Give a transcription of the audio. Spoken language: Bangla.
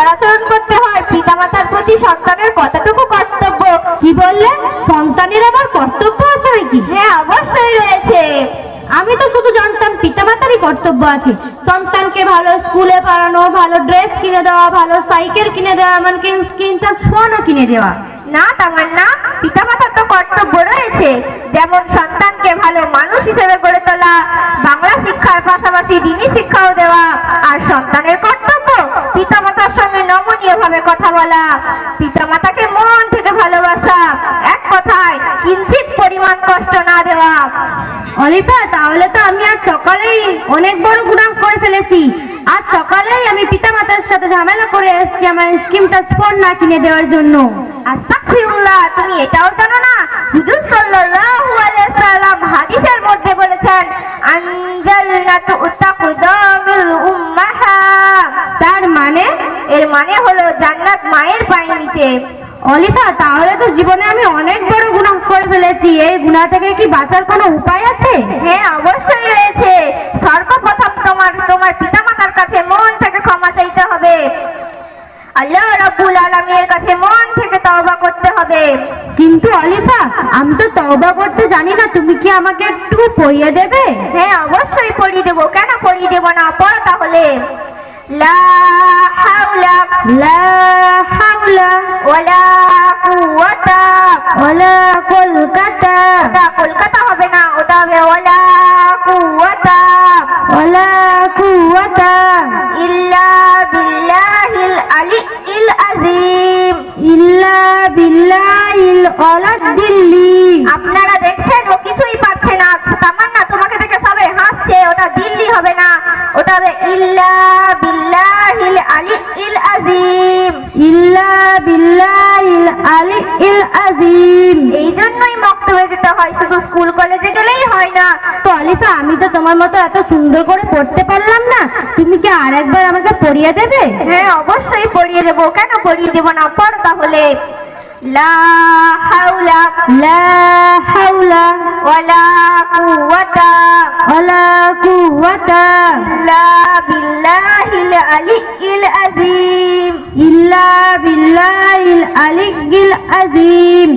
আচার আচরণ করতে হয়। পিতামাতার প্রতি সন্তানের কতটুকু কর্তব্য? কি বললে? সন্তানের আবার কর্তব্য আছে নাকি? হ্যাঁ অবশ্যই রয়েছে। আমি তো শুধু জানতাম পিতামাতারই কর্তব্য আছে। সন্তানকে ভালো স্কুলে পড়ানো, ভালো ড্রেস কিনে দেওয়া, ভালো সাইকেল কিনে দেওয়া, এমনকি স্ক্রিন টাচ ফোনও কিনে দেওয়া। না, তামান্না, পিতামাতার তো কর্তব্য রয়েছে। যেমন সন্তানকে ভালো মানুষ হিসেবে গড়ে তোলা, বাংলা শিক্ষার পাশাপাশি দিনী শিক্ষাও দেওয়া, আর সন্তানের ভাবে কথা বলা। পিতামাতাকে মন থেকে ভালোবাসা। এক কথায় কিঞ্চিত পরিমাণ কষ্ট না দেওয়া। অলিফা, তাহলে তো আমি আজ সকালেই অনেক বড় গুনাহ করে ফেলেছি। আজ সকালেই আমি পিতামাতার সাথে ঝামেলা করে এসেছি আমার স্ক্রিন টাচ ফোন না কিনে দেওয়ার জন্য। আস্তাগফিরুল্লাহ, তুমি এটাও জানো না? হুজুর সাল্লাল্লাহু আলাইহি এর মানে হলো জান্নাত মায়ের পায়ের নিচে। অলিফা তাহলে তো জীবনে আমি অনেক বড় গুনাহ করে ফেলেছি। এই গুনাহ থেকে কি বাঁচার কোনো উপায় আছে? হ্যাঁ অবশ্যই রয়েছে। সর্বপ্রথম তোমার তোমার পিতামাতার কাছে মন থেকে ক্ষমা চাইতে হবে। আল্লাহ রাব্বুল আলামিনের কাছে মন থেকে তওবা করতে হবে। কিন্তু অলিফা আমি তো তওবা করতে জানি না। তুমি কি আমাকে একটু পড়িয়ে দেবে? হ্যাঁ অবশ্যই পড়িয়ে দেবো। কেন পড়িয়ে দেবো না? পড় তাহলে। লা লা হাওলা ওয়ালা কুওয়াতা ওয়ালা কলকাতা। ওটা কলকাতা হবে না ওটা হবে ওয়ালা কুওয়াতা। ওয়ালা কুওয়াতা। ইল্লা বিল্লাহিল আলিয়্যিল আযীম। ইল্লা বিল্লাহিল আলাদ্দিল্লি আপনারা দেখছেন ও কিছুই পাচ্ছে না। তামান্না তোমাকে দেখে সবাই হাসছে ওটা দিল্লি হবে না ওটা হবে ইল্লা বিল্লাহিল আলিয়্যিল আযীম ইল্লা বিল্লাহিল আলিয়্যিল আযীম এই জন্যই মক্তবে যেতে হয় শুধু স্কুল কলেজে গেলেই হয় না। তো আলিফা আমি তো তোমার মতো এত সুন্দর করে পড়তে পারলাম না। তুমি কি আরেকবার আমাকে পড়িয়ে দেবে? হ্যাঁ অবশ্যই পড়িয়ে দেবো। কেন পড়িয়ে দেবো না? পড় তাহলে। লা হাওলা লা হাওলা ওয়ালা কুওয়াতা। ওয়ালা কুওয়াতা। ইল্লা বিল্লাহিল আলিয়্যিল আযীম ইল্লা বিল্লাহিল আলিয়্যিল আযীম